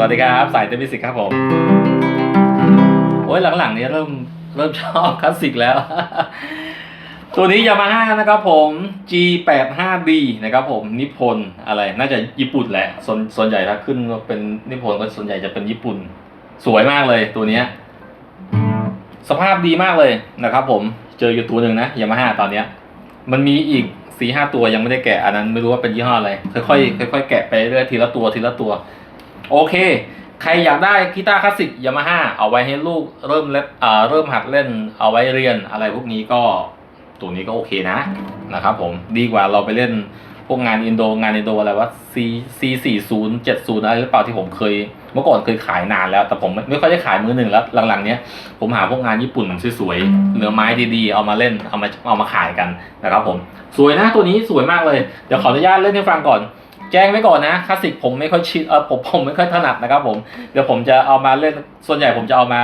วัสดีครับ สายเตมิสิกครับผม โอ้ยหลังๆนี้เริ่มเริ่มชอบคลาสสิกแล้ว ตัวนี้ยามาฮ่านะครับผม G85D นะครับผมนิพนธ์อะไรน่าจะญี่ปุ่นแหละ ส่วนส่วนใหญ่ถ้าขึ้นก็เป็นนิพนธ์ก็ส่วนใหญ่จะเป็นญี่ปุ่น สวยมากเลยตัวนี้ สภาพดีมากเลยนะครับผมเจออยู่ตัวหนึ่งนะยามาฮ่าตอนเนี้ย มันมีอีกสี่ห้าตัวยังไม่ได้แกะอันนั้นไม่รู้ว่าเป็นยี่ห้ออะไรค่อยๆค่อยๆแกะไปเรื่อยทีละตัวทีละตัว โอเค ใครอยากได้กีตาร์คลาสสิกยามาฮ่าเอาไว้ให้ลูกเริ่มเล่นอ่าเริ่มหัดเล่นเอาไว้เรียนอะไรพวกนี้ก็ตัวนี้ก็โอเคนะนะครับผมดีกว่าเราไปเล่นพวกงานอินโดงานอินโดอะไรว่า C C สี่ศูนย์เจ็ดศูนย์อะไรหรือเปล่าที่ผมเคย เมื่อก่อนเคยขายนานแล้ว แต่ผมไม่ไม่ค่อยได้ขายมือหนึ่งแล้วหลังๆเนี้ยผมหาพวกงานญี่ปุ่นสวยๆเนื้อไม้ดีๆเอามาเล่นเอามาเอามาขายกันนะครับผมสวยนะตัวนี้สวยมากเลยเดี๋ยวขออนุญาตเล่นให้ฟังก่อน แจ้งไว้ก่อนนะคลาสสิกผมไม่ค่อยชินเออผมผมไม่ค่อยถนัดนะครับผมเดี๋ยวผมจะเอามาเล่นส่วนใหญ่ผมจะเอามา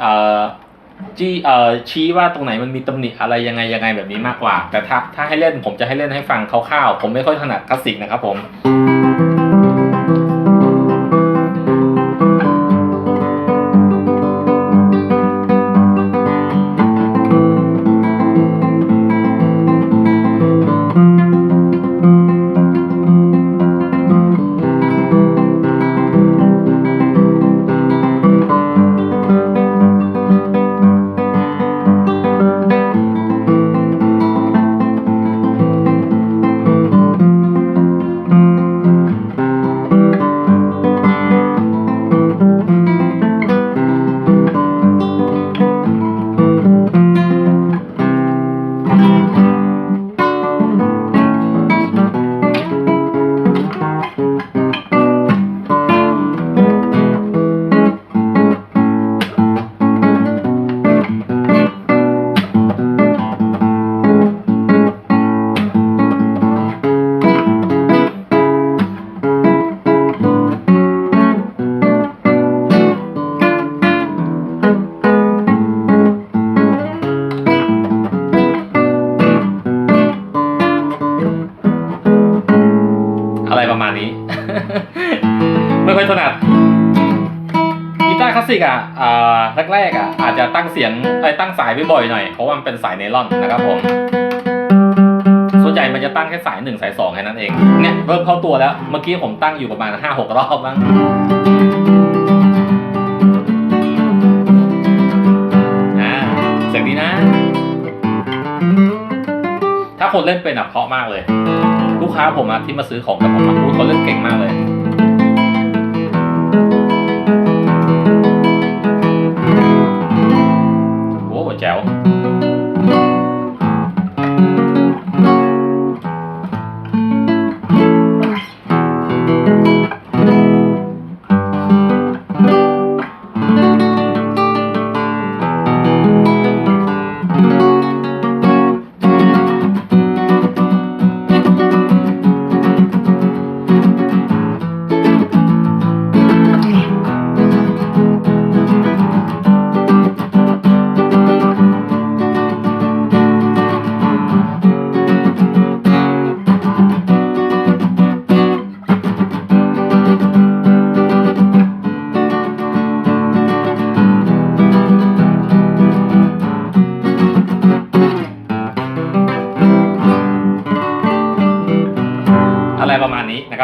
เอ่อจี้เอ่อชี้ว่าตรงไหนมันมีตำหนิอะไรยังไงยังไงแบบนี้มากกว่า แต่ถ้าถ้าให้เล่นผมจะให้เล่นให้ฟังคร่าวๆผมไม่ค่อยถนัดคลาสสิกนะครับผม กอะแรกๆอะอาจจะตั้งเสียงไอ้ตั้งสายไว้บ่อยหน่อย เพราะว่ามันเป็นสายไนล่อนนะครับผม ส่วนใหญ่มันจะตั้งแค่สายหนึ่งสายสองแค่นั้นเอง เนี่ยเริ่มเข้าตัวแล้ว เมื่อกี้ผมตั้งอยู่ประมาณห้าหกรอบบ้างเสียงดีนะ ถ้าคนเล่นเป็นอะเพราะมากเลย ลูกค้าผมอะที่มาซื้อของกับผมอะพูดเขาเล่นเก่งมากเลย โ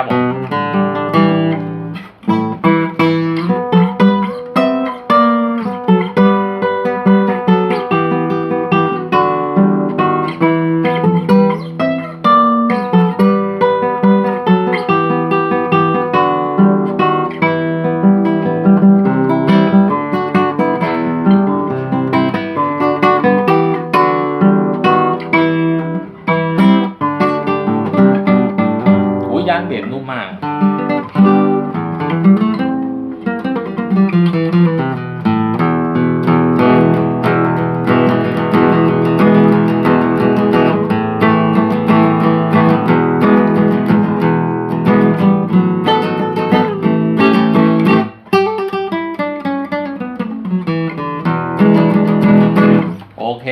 ป เค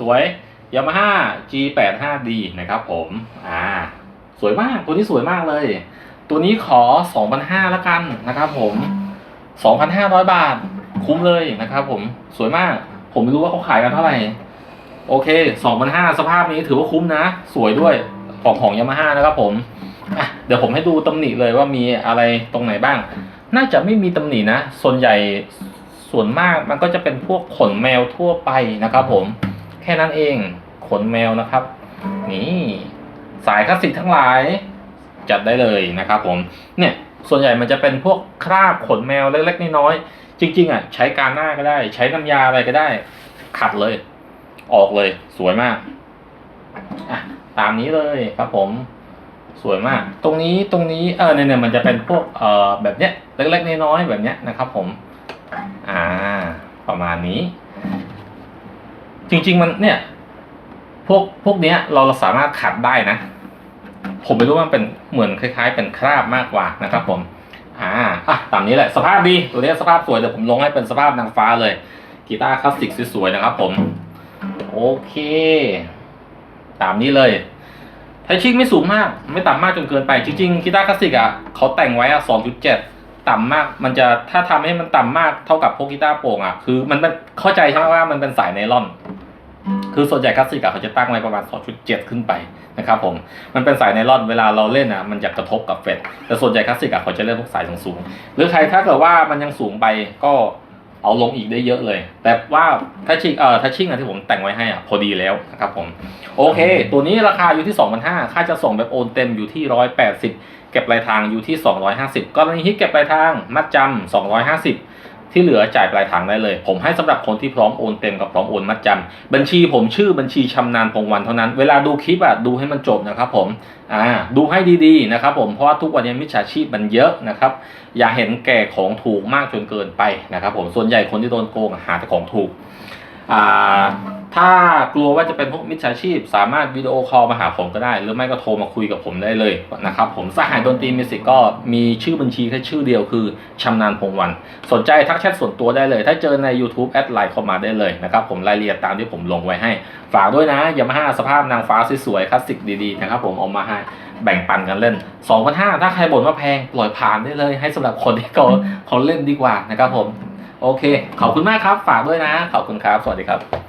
สวย Yamaha G85D นะครับผมอ่าสวยมากตัวนี้สวยมากเลย ตัวนี้ขอ 2,500ละกันนะครับผม 2,500 บาท คุ้มเลยนะครับผมสวยมาก ผมไม่รู้ว่าเขาขายกันเท่าไหร่ โอเค 2,500 สภาพนี้ถือว่าคุ้มนะ สวยด้วยของของยามาฮ่านะครับผมอะเดี๋ยวผมให้ดูตำหนิเลยว่ามีอะไรตรงไหนบ้าง น่าจะไม่มีตำหนินะ ส่วนใหญ่ ส่วนมากมันก็จะเป็นพวกขนแมวทั่วไปนะครับ ผมแค่นั้นเองขนแมวนะครับ นี่สายคลาสสิกทั้งหลายจัดได้เลยนะครับ ผมเนี่ยส่วนใหญ่มันจะเป็นพวกคราบขนแมวเล็กๆน้อยๆจริง ๆอะใช้การหน้าก็ได้ ใช้น้ำยาอะไรก็ได้ ขัดเลย ออกเลยสวยมากอะตามนี้เลยครับผมสวยมาก ตรงนี้ตรงนี้เออเนี่ยเนี่ยมันจะเป็นพวกเอ่อแบบเนี้ยเล็กๆน้อยๆแบบเนี้ยนะครับ ผม อ่า ประมาณนี้ จริง ๆ มันเนี่ย พวกพวกเนี้ย เราสามารถขัดได้นะ ผมไม่รู้ว่ามันเป็นเหมือนคล้ายๆ เป็นคราบมากกว่านะครับ ผม อ่าอะตามนี้แหละ สภาพดีตัวนี้สภาพสวยเดี๋ยวผมลงให้เป็นสภาพนางฟ้าเลยกีตาร์คลาสสิกสวยๆนะครับ ผม โอเค ตามนี้เลยไทชิ่งไม่สูงมาก ไม่ต่ำมากจนเกินไป จริงๆกีตาร์คลาสสิกอะเขาแต่งไว้อะ2.7 ต่ำมาก มันจะถ้าทำให้มันต่ำมากเท่ากับพวกกีตาร์โปร่งอะคือมันเป็นเข้าใจใช่ไหมว่ามันเป็นสายไนลอน คือส่วนใหญ่คลาสสิกอะเขาจะตั้งไว้ประมาณ 2.7 ขึ้นไปนะครับผมมันเป็นสายไนลอนเวลาเราเล่นอะมันจะกระทบกับเฟดแต่ส่วนใหญ่คลาสสิกอะเขาจะเล่นพวกสายสูงๆหรือใครถ้าเกิดว่ามันยังสูงไปก็เอาลงอีกได้เยอะเลย แต่ว่าทัชชิ่งเอ่อทัชชิ่งอะที่ผมแต่งไว้ให้อะพอดีแล้วนะครับผม โอเค ตัวนี้ราคาอยู่ที่ 2,500ค่าจะส่งแบบโอนเต็มอยู่ที่ 180 ก็บปลายทางอยู่ที่ 250 กรณีที่เก็บปลายทางมัดจำ250 ที่เหลือจ่ายปลายทางได้เลย ผมให้สำหรับคนที่พร้อมโอนเต็มกับพร้อมโอนมัดจำบัญชีผมชื่อบัญชีชำนาญพงวันเท่านั้น เวลาดูคลิปอะดูให้มันจบนะครับผมอ่าดูให้ดีๆนะครับผมเพราะว่าทุกวันนี้มิจฉาชีพมันเยอะนะครับ อย่าเห็นแก่ของถูกมากจนเกินไปนะครับผมส่วนใหญ่คนที่โดนโกงหาแต่ของถูกอ่า ถ้ากลัวว่าจะเป็นพวกมิจฉาชีพ สามารถวิดีโอคอลมาหาผมก็ได้ หรือไม่ก็โทรมาคุยกับผมได้เลยนะครับผมสหายดนตรีมิวสิกก็มีชื่อบัญชีแค่ชื่อเดียวคือชำนาญพงวัน สนใจทักแชทส่วนตัวได้เลย ถ้าเจอใน YouTube แอดไลน์เข้ามาได้เลยนะครับผมรายละเอียดตามที่ผมลงไว้ให้ ฝากด้วยนะยามาฮ่าสภาพนางฟ้าสวยๆคลาสสิกดีๆนะครับผมเอามาให้แบ่งปันกันเล่น 2 5 0 0 ถ้าใครบ่นว่าแพงปล่อยผ่านได้เลย ให้สำหรับคนที่เขาเขาเล่นดีกว่านะครับผม โอเค ขอบคุณมากครับ ฝากด้วยนะ ขอบคุณครับ สวัสดีครับ